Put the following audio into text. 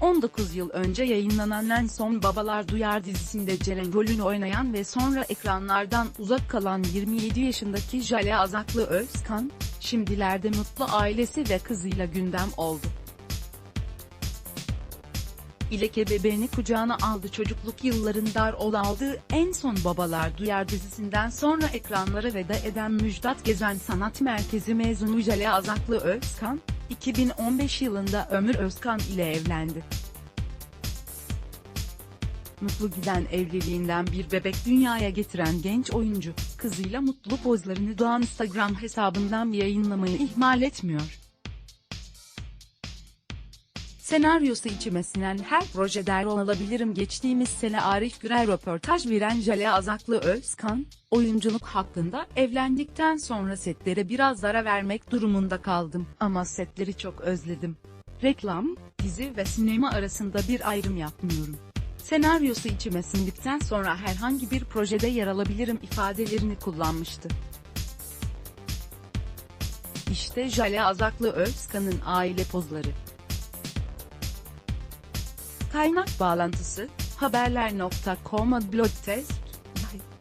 19 yıl önce yayınlanan En Son Babalar Duyar dizisinde Ceren rolünü oynayan ve sonra ekranlardan uzak kalan 27 yaşındaki Jale Azaklı Özkan, şimdilerde mutlu ailesi ve kızıyla gündem oldu. İleke bebeğini kucağına aldı çocukluk yıllarında rol aldığı En Son Babalar Duyar dizisinden sonra ekranlara veda eden Müjdat Gezen Sanat Merkezi mezunu Jale Azaklı Özkan, 2015 yılında Ömür Özkan ile evlendi. Mutlu giden evliliğinden bir bebek dünyaya getiren genç oyuncu, kızıyla mutlu pozlarını Doğan Instagram hesabından yayınlamayı ihmal etmiyor. Senaryosu içime sinen her projede rol alabilirim geçtiğimiz sene Arif Gürer röportaj veren Jale Azaklı Özkan, oyunculuk hakkında evlendikten sonra setlere biraz ara vermek durumunda kaldım ama setleri çok özledim. Reklam, dizi ve sinema arasında bir ayrım yapmıyorum. Senaryosu içime sindikten sonra herhangi bir projede yer alabilirim ifadelerini kullanmıştı. İşte Jale Azaklı Özkan'ın aile pozları. Kaynak bağlantısı haberler.com.blogspot.com